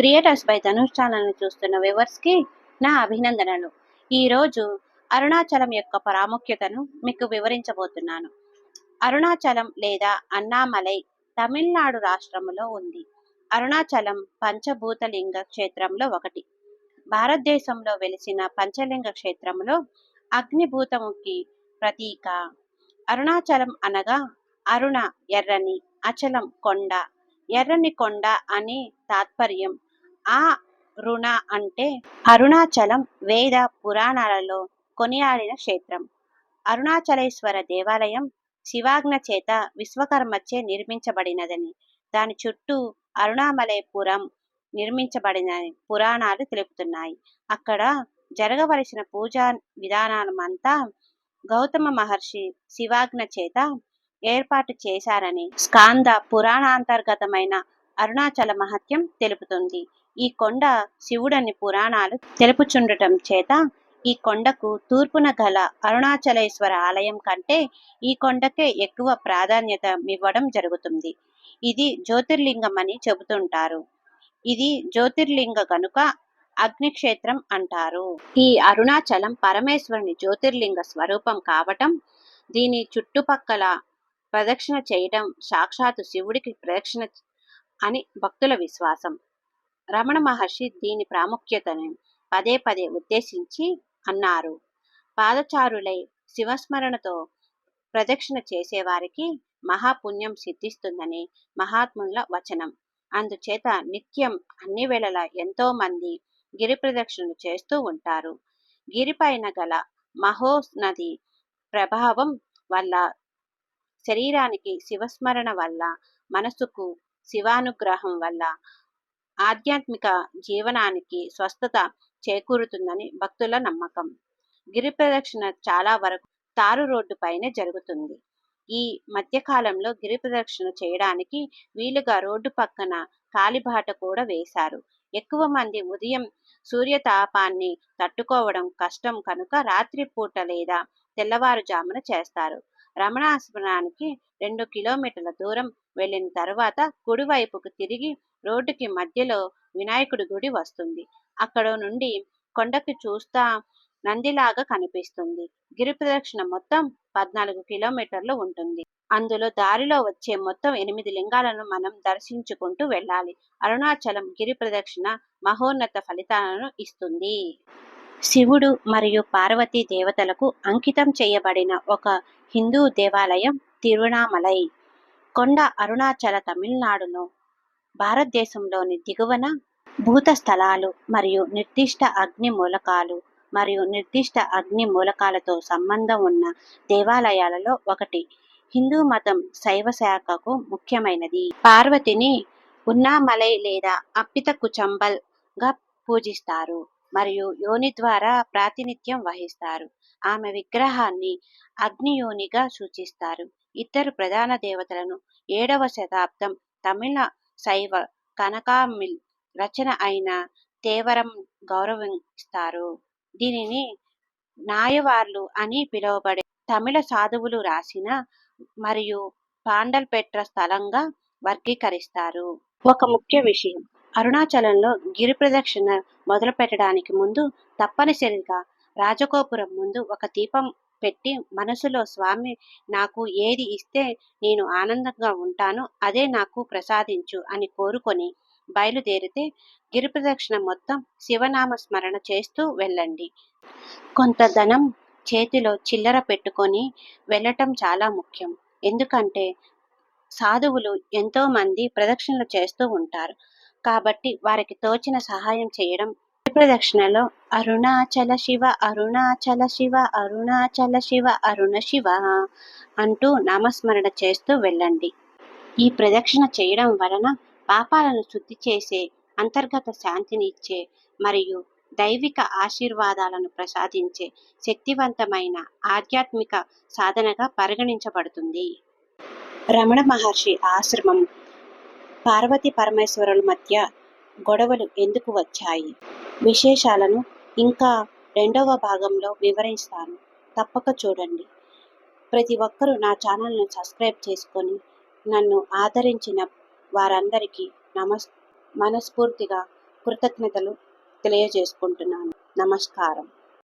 Creators by Dhanush ఛానల్ని చూస్తున్న వ్యూవర్స్కి నా అభినందనలు. ఈరోజు అరుణాచలం యొక్క ప్రాముఖ్యతను మీకు వివరించబోతున్నాను. అరుణాచలం లేదా అన్నామలై తమిళనాడు రాష్ట్రంలో ఉంది. అరుణాచలం పంచభూతలింగ క్షేత్రంలో ఒకటి. భారతదేశంలో వెలిసిన పంచలింగ క్షేత్రంలో అగ్నిభూతముకి ప్రతీక. అరుణాచలం అనగా అరుణ ఎర్రని అచలం కొండ. ఎర్రని కొండ అని తాత్పర్యం ఆ రుణ అంటే అరుణాచలం వేద పురాణాలలో కొనియాడిన క్షేత్రం. అరుణాచలేశ్వర దేవాలయం శివాజ్ఞ చేత విశ్వకర్మచే నిర్మించబడినదని దాని చుట్టూ అరుణామలయపురం నిర్మించబడిన పురాణాలు తెలుపుతున్నాయి. అక్కడ జరగవలసిన పూజా విధానమంతా గౌతమ మహర్షి శివాజ్ఞ చేత ఏర్పాటు చేశారని స్కాంద పురాణాంతర్గతమైన అరుణాచల మహత్యం తెలుపుతుంది. ఈ కొండ శివుడని పురాణాలు తెలుపుచుండటం చేత ఈ కొండకు తూర్పున గల అరుణాచలేశ్వర ఆలయం కంటే ఈ కొండకే ఎక్కువ ప్రాధాన్యత ఇవ్వడం జరుగుతుంది. ఇది జ్యోతిర్లింగం అని చెబుతుంటారు. ఇది జ్యోతిర్లింగ కనుక అగ్నిక్షేత్రం అంటారు. ఈ అరుణాచలం పరమేశ్వరుని జ్యోతిర్లింగ స్వరూపం కావటం దీని చుట్టుపక్కల ప్రదక్షిణ చేయడం సాక్షాత్తు శివుడికి ప్రదక్షిణ అని భక్తుల విశ్వాసం. రమణ మహర్షి దీని ప్రాముఖ్యతను పదే పదే ఉద్దేశించి అన్నారు. పాదచారులై శివస్మరణతో ప్రదక్షిణ చేసేవారికి మహాపుణ్యం సిద్ధిస్తుందని మహాత్ముల వచనం. అందుచేత నిత్యం అన్ని వేళలా ఎంతో మంది గిరి ప్రదక్షిణలు చేస్తూ ఉంటారు. గిరిపైన గల మహోస్ నది ప్రభావం వల్ల శరీరానికి శివస్మరణ వల్ల మనసుకు శివానుగ్రహం వల్ల ఆధ్యాత్మిక జీవనానికి స్వస్థత చేకూరుతుందని భక్తుల నమ్మకం. గిరి ప్రదక్షిణ చాలా వరకు తారు రోడ్డు పైనే జరుగుతుంది. ఈ మధ్యకాలంలో గిరి ప్రదక్షిణ చేయడానికి వీలుగా రోడ్డు పక్కన కాలిబాట కూడా వేశారు. ఎక్కువ మంది ఉదయం సూర్యతాపాన్ని తట్టుకోవడం కష్టం కనుక రాత్రి పూట లేదా తెల్లవారుజామున చేస్తారు. రమణాశ్రమానికి రెండు కిలోమీటర్ల దూరం వెళ్ళిన తర్వాత కుడివైపుకు తిరిగి రోడ్డుకి మధ్యలో వినాయకుడి గుడి వస్తుంది. అక్కడ నుండి కొండకి చూస్తా నందిలాగా కనిపిస్తుంది. గిరి ప్రదక్షిణ మొత్తం పద్నాలుగు కిలోమీటర్లు ఉంటుంది. అందులో దారిలో వచ్చే మొత్తం ఎనిమిది లింగాలను మనం దర్శించుకుంటూ వెళ్ళాలి. అరుణాచలం గిరి ప్రదక్షిణ మహోన్నత ఫలితాలను ఇస్తుంది. శివుడు మరియు పార్వతీ దేవతలకు అంకితం చేయబడిన ఒక హిందూ దేవాలయం తిరుణామలై కొండ అరుణాచల తమిళనాడులో భారతదేశంలోని దిగువన భూత స్థలాలు మరియు నిర్దిష్ట అగ్ని మూలకాలు మరియు నిర్దిష్ట అగ్ని మూలకాలతో సంబంధం ఉన్న దేవాలయాలలో ఒకటి. హిందూ మతం శైవ శాఖకు ముఖ్యమైనది. పార్వతిని ఉన్నామలై లేదా అప్పిత కుచంబల్గా పూజిస్తారు మరియు యోని ద్వారా ప్రాతినిధ్యం వహిస్తారు. ఆమె విగ్రహాన్ని అగ్నియోనిగా సూచిస్తారు. ఇద్దరు ప్రధాన దేవతలను ఏడవ శతాబ్దం తమిళ శైవ కనకామిల్ రచన అయిన తేవరం గౌరవిస్తారు. దీనిని నాయవార్లు అని పిలువబడే తమిళ సాధువులు రాసిన మరియు పాండల్పెట్ర స్థలంగా వర్గీకరిస్తారు. ఒక ముఖ్య విషయం అరుణాచలంలో గిరి ప్రదక్షిణ మొదలు పెట్టడానికి ముందు తప్పనిసరిగా రాజగోపురం ముందు ఒక దీపం పెట్టి మనసులో స్వామి నాకు ఏది ఇస్తే నేను ఆనందంగా ఉంటానో అదే నాకు ప్రసాదించు అని కోరుకొని బయలుదేరితే గిరిప్రదక్షిణ మొత్తం శివనామ స్మరణ చేస్తూ వెళ్ళండి. కొంత ధనం చేతిలో చిల్లర పెట్టుకొని వెళ్ళటం చాలా ముఖ్యం. ఎందుకంటే సాధువులు ఎంతోమంది ప్రదక్షిణలు చేస్తూ ఉంటారు. కాబట్టి వారికి తోచిన సహాయం చేయడం ప్రదక్షిణలో. అరుణాచల శివ అరుణాచల శివ అరుణాచల శివ అరుణ శివ అంటూ నామస్మరణ చేస్తూ వెళ్ళండి. ఈ ప్రదక్షిణ చేయడం వలన పాపాలను శుద్ధి చేసే అంతర్గత శాంతిని ఇచ్చే మరియు దైవిక ఆశీర్వాదాలను ప్రసాదించే శక్తివంతమైన ఆధ్యాత్మిక సాధనగా పరిగణించబడుతుంది. రమణ మహర్షి ఆశ్రమం పార్వతి పరమేశ్వరుల మధ్య గొడవలు ఎందుకు వచ్చాయి? విశేషాలను ఇంకా రెండవ భాగంలో వివరిస్తాను. తప్పక చూడండి. ప్రతి ఒక్కరూ నా ఛానల్ను సబ్స్క్రైబ్ చేసుకొని నన్ను ఆదరించిన వారందరికీ నమస్ మనస్ఫూర్తిగా కృతజ్ఞతలు తెలియజేసుకుంటున్నాను. నమస్కారం.